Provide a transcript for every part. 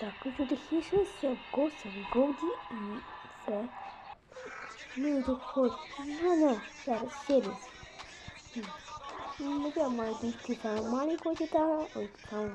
Так, хочу тихіше, косовий Голді і все. Ну, і тут Ну, ну, зараз, через. Ну, я маю дійти самого маленького титана, ой, самого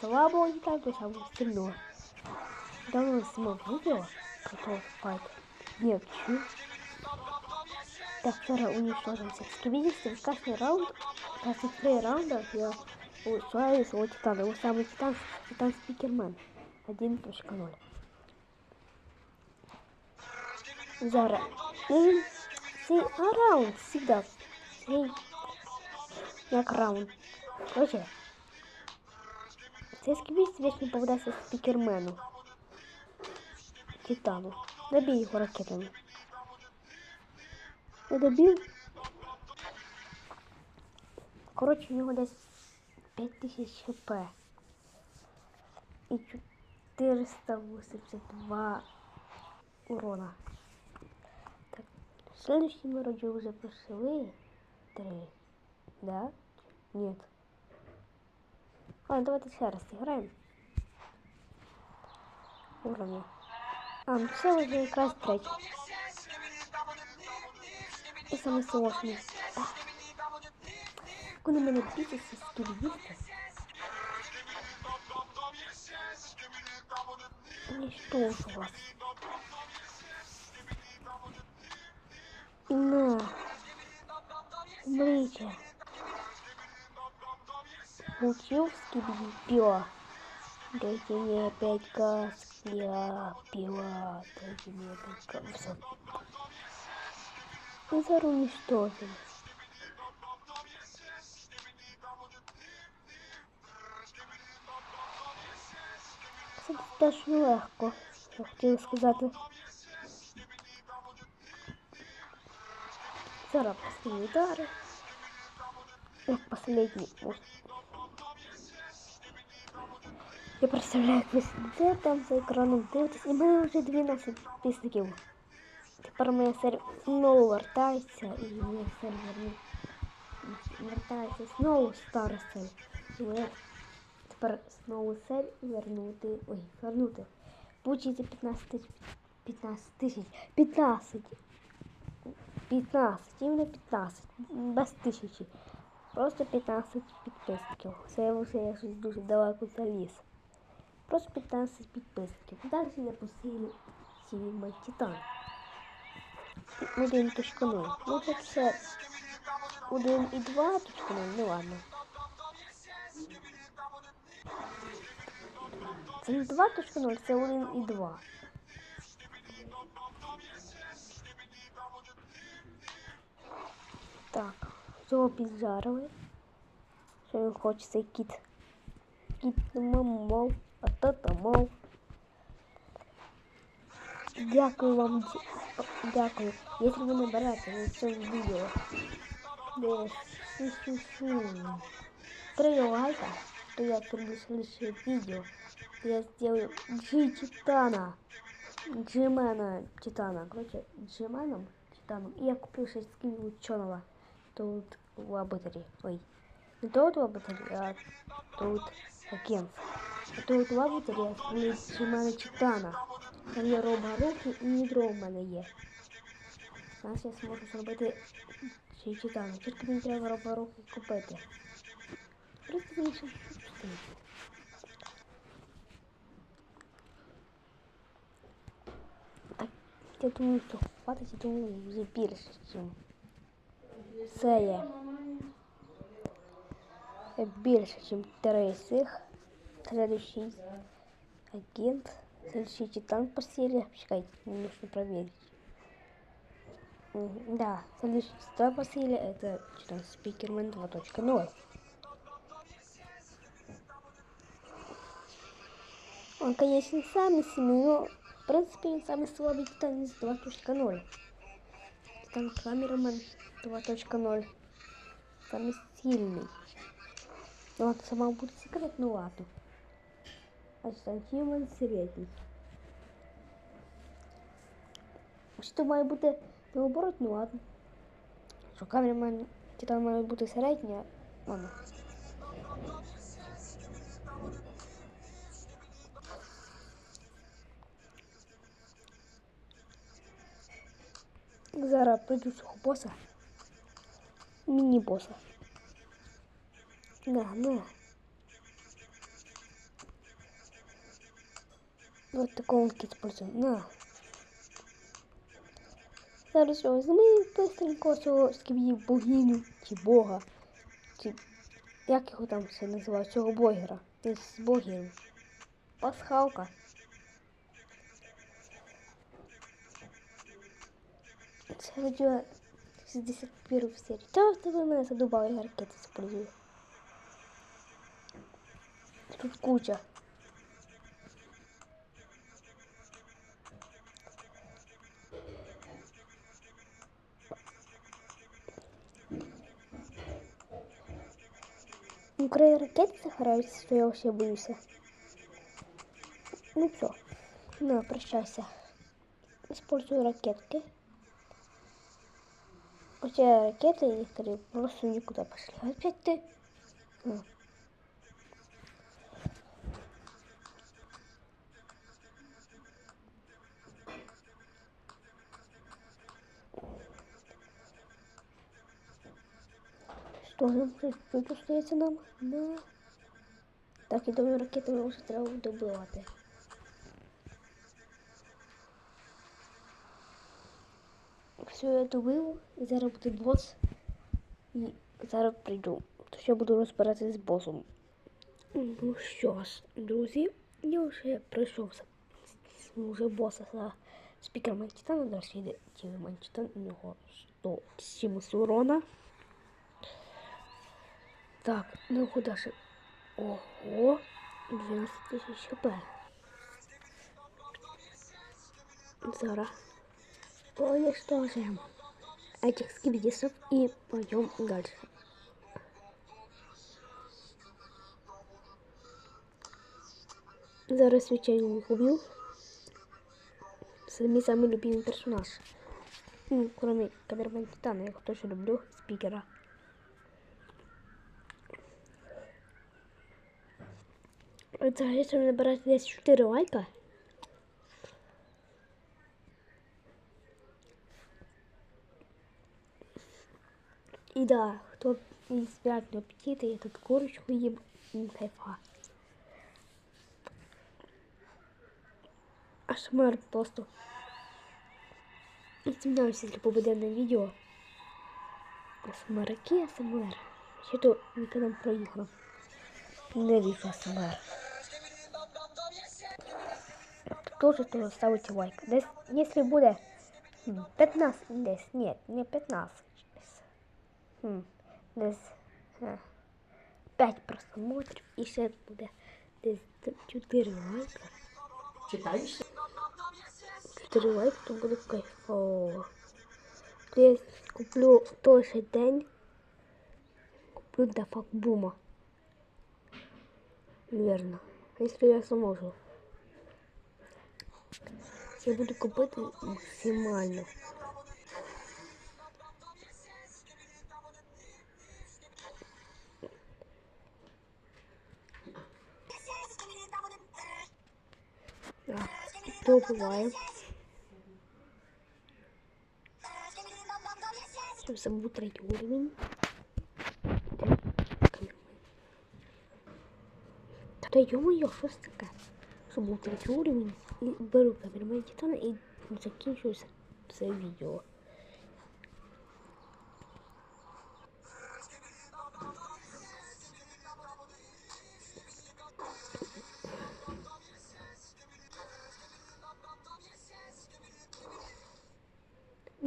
слабого титана, до самого сильного. Давно снимал видео, который спать. Нет, чу. Так, вчера уничтожился. Скибидистый, каждый раунд, каждый три раунда я улучшаю своего титана. Его самый титан, титан Спикермен. 1.0. Зара. И раунд всегда. Цей як раунд. Короче, цей скибіст вічно попадався спікермену. Титану. Добій його ракетами. Не добив. Коротше, у нього десь 5000 хп. І 482 урона. Так, следующий мы вроде уже прошли. Три. Да? Нет. Ладно, давайте еще раз играем. Уровни. А, ну це вже якраз третій. І саме сложний. Коли мене бітися з кільїсти. Уничтожу вас. На. Умрите. Получил скибидипио. Дайте мне опять газ, я пила, дайте мне опять газ. Все. Назар уничтожен. Це теж легко, я хотіла сказати. Зараз последні удари. Як последній. Я представляю, як ви сидите там за екраном дивитесь, і в мене вже 12 підписників. Тепер моя серія знову вертається і моя серія вертається знову стара серія. І моя Тепер знову серію вернути. Ой, вернути. Получиться 15 тисяч. 15 тисяч. 15. 15. Іменно 15. Без тисячі. Просто 15 підписників. Це вже я щось дуже далеко заліз. Просто 15 підписників. Далі я посилю мій титан. 1.0. Ну це все 1 і 2 точка 0, ну ладно. Це не 2.0, це 1 і 2. Так, цього піджарили. Що він хоче цей кіт? Кіт мов, а то мов. Дякую вам. Дякую. Если вы набираете на цьому відео три лайка, то я приду следующее видео. Я сделаю G Титана. Джимена Титана. Короче, Джименом Титаном. И я куплю 6 скин ученого. Тут лаборатории. Ой. Не тут лаборатории, а тут агент. А тут лаборатория с Джимена Титана. Там є роборуки і нідро в мене є. Зараз я зможу зробити ще й читання. Тільки мені треба роборуки купити. Просто більше Так, я думаю, що хватить, я думаю, вже більше, чим це є. Більше, ніж три з цих. Следующий агент. Следующий титан по серии. Чекайте, мне нужно проверить. Да, следующий титан по серии это титан Спикермен 2.0. Он, конечно, не самый сильный, но в принципе он самый слабый титан из 2.0. Титан Камерамен 2.0. Самый сильный. Ну, он сама будет секрет, ну ладно. а Стантімон середній. Що має бути наоборот, ну ладно. Що камермен титан має бути середня, ладно. Зараз пройду цього боса. Міні-боса. На, на. Вот такого кит использую. На. Зараз його змию быстренько цього скіб'ї богиню чи бога. Чи як його там все називають, цього блогера. З богів. Пасхалка. Це видео 61 серію. Та тебе мене задубали я ракети использую. Тут куча. Ну, край ракети загораються, що я вообще боюся. Ну все. На, прощайся. Использую ракетки. Тебя ракеты и скорее просто никуда пошли. Опять ты. Что нам тут остається нам? На. Так, і думаю, ракетами вже треба добивати. Все, я добив, і зараз буде бос. І зараз прийду. То я буду розбиратися з босом. Ну що ж, друзі, я вже пройшов за вже боса за спікером Титана, зараз йде Тімен Титан, у нього 107 урона. Так, ну куда же? Ого, 12 тысяч хп. Зара. Уничтожим этих скибидисов и пойдем дальше. Зараз священник убил. Самый самый любимый персонаж. Ну, кроме Камерман Титана, я его тоже люблю, спикера. Це якщо набирати десь 4 лайка. І да, хто не спять до аппетита, я тут курочку їм кайфа. Ашмар просто. Извиняюсь, если попадем на видео. Асмараки, АСМР. Ще то никогда проиграл. Не вижу АСМР. тоже тоже ставите лайк. Если будет 15, десь, нет, не 15 Хм, десь 5 просмотрів і ще буде десь 4 лайка. Читаєш? 4 лайка, то буде кайфово. Я куплю в той же день, куплю дафак бума. Верно. Если я зможу. Я буду купити максимально. добываем. Щоб забув третій уровень. Та йо-моє, що це таке? Щоб був третій уровень. І беру камеру Титана і закінчую це відео.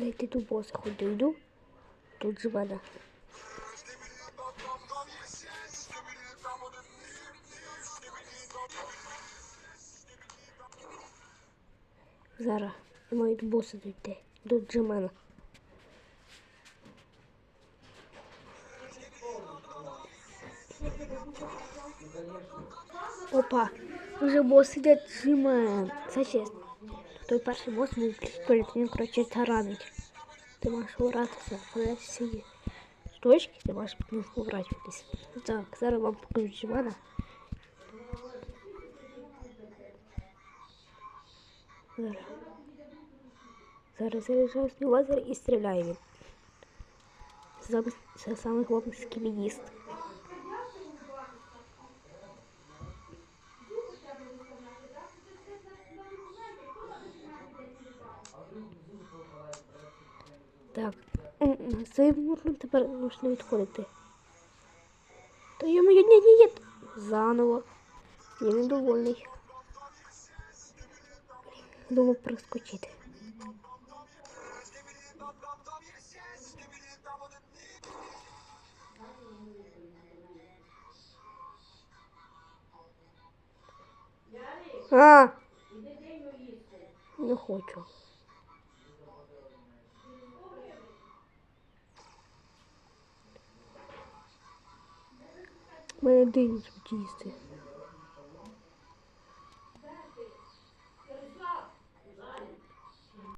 Дайте до боса хоч дойду. Тут же вода. Зараз маю до боса дойти. До Джемана. Опа, вже бос іде Джемен. Це чесно Той перший бос був прикольний, він, коротше, таранить. Ти можеш гратися, але всі точки ти можеш під них поворачуватися. Так, зараз вам покажу Джемана. Зараз. Зараз заряджаю свій лазер і стріляю він. Це, це саме головний скібіїст. Цей можна тепер можна відходити. Та я ні, ні, ні. Заново. Я недовольний. Думав проскочити. А! Не хочу. У мене день їсти.